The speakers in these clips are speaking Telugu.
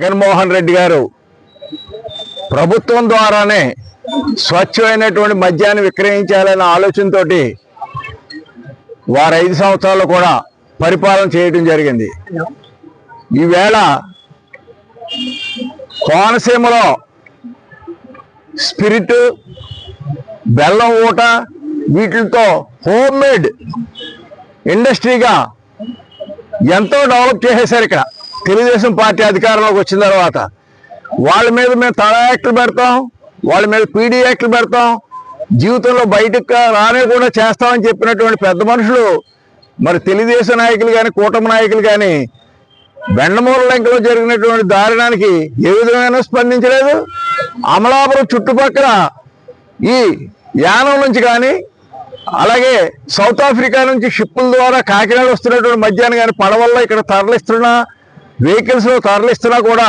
జగన్మోహన్ రెడ్డి గారు ప్రభుత్వం ద్వారానే స్వచ్ఛమైనటువంటి మద్యాన్ని విక్రయించాలనే ఆలోచనతో వారు ఐదు సంవత్సరాలు కూడా పరిపాలన చేయడం జరిగింది. ఈవేళ కోనసీమలో స్పిరిట్ బెల్లం ఊట వీటితో హోమ్ మేడ్ ఇండస్ట్రీగా ఎంతో డెవలప్ చేసేసారు ఇక్కడ. తెలుగుదేశం పార్టీ అధికారంలోకి వచ్చిన తర్వాత వాళ్ళ మీద మేము తల యాక్ట్లు పెడతాం వాళ్ళ మీద పీడీ యాక్ట్లు పెడతాం జీవితంలో బయటకు రానే కూడా చేస్తామని చెప్పినటువంటి పెద్ద మనుషులు మరి తెలుగుదేశం నాయకులు కానీ కూటమి నాయకులు కానీ బెండమూల లంకలో జరిగినటువంటి దారుణానికి ఏ విధమైన స్పందించలేదు. అమలాపురం చుట్టుపక్కల ఈ యానం నుంచి కానీ అలాగే సౌత్ ఆఫ్రికా నుంచి షిప్పుల ద్వారా కాకినాడ వస్తున్నటువంటి మధ్యాహ్నం కానీ పడవల్లో ఇక్కడ తరలిస్తున్నా వెహికల్స్లో తరలిస్తున్నా కూడా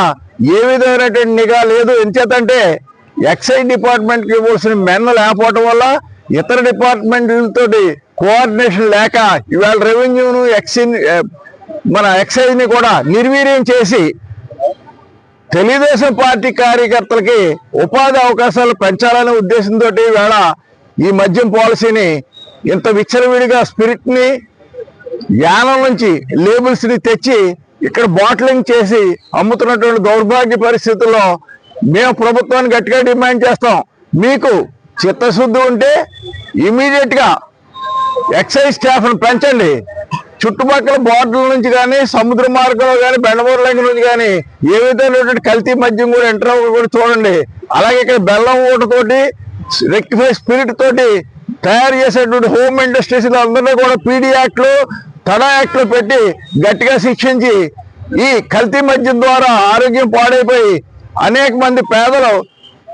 ఏ విధమైనటువంటి నిఘా లేదు. ఎంచేతంటే ఎక్సైజ్ డిపార్ట్మెంట్కి ఇవ్వాల్సిన మెన్న లేకపోవటం వల్ల ఇతర డిపార్ట్మెంట్లతో కోఆర్డినేషన్ లేక ఇవాళ రెవెన్యూను ఎక్సైజ్ మన ఎక్సైజ్ని కూడా నిర్వీర్యం చేసి తెలుగుదేశం పార్టీ కార్యకర్తలకి ఉపాధి అవకాశాలు పెంచాలనే ఉద్దేశంతో వేళ ఈ మద్యం పాలసీని ఇంత విచ్చలవిడిగా స్పిరిట్ని యానం నుంచి లేబుల్స్ని తెచ్చి ఇక్కడ బాటిలింగ్ చేసి అమ్ముతున్నటువంటి దౌర్భాగ్య పరిస్థితుల్లో మేము ప్రభుత్వాన్ని గట్టిగా డిమాండ్ చేస్తాం. మీకు చిత్తశుద్ధి ఉంటే ఇమీడియట్గా ఎక్సైజ్ స్టాఫ్ను పెంచండి. చుట్టుపక్కల బోర్డుల నుంచి కానీ సముద్ర మార్గంలో కానీ బెండమూరు లైన్ నుంచి కానీ ఏ విధమైనటువంటి కల్తీ మద్యం కూడా ఎంటర్ కూడా చూడండి. అలాగే ఇక్కడ బెల్లం ఊటతోటి రెక్టిఫై స్పిరిట్ తోటి తయారు చేసేటువంటి హోమ్ ఇండస్ట్రీస్ అందరినీ కూడా పీడీ యాక్ట్లు తడా యాక్ట్లు పెట్టి గట్టిగా శిక్షించి ఈ కల్తీ మద్యం ద్వారా ఆరోగ్యం పాడైపోయి అనేక మంది పేదలు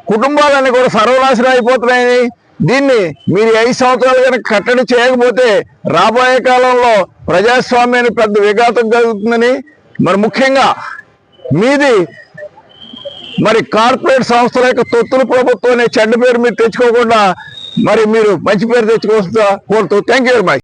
కుటుంబాలన్నీ కూడా సర్వనాశనం అయిపోతున్నాయని దీన్ని మీరు ఐదు సంవత్సరాలు కనుక కట్టడి చేయకపోతే రాబోయే కాలంలో ప్రజాస్వామ్యానికి పెద్ద విఘాతం కలుగుతుందని మరి ముఖ్యంగా మీది మరి కార్పొరేట్ సంస్థల యొక్క తొత్తుల ప్రభుత్వం అనే చెడ్డ పేరు మీరు తెచ్చుకోకుండా మరి మీరు మంచి పేరు తెచ్చుకోవచ్చు కోరుతూ థ్యాంక్ యూ వెరీ మచ్.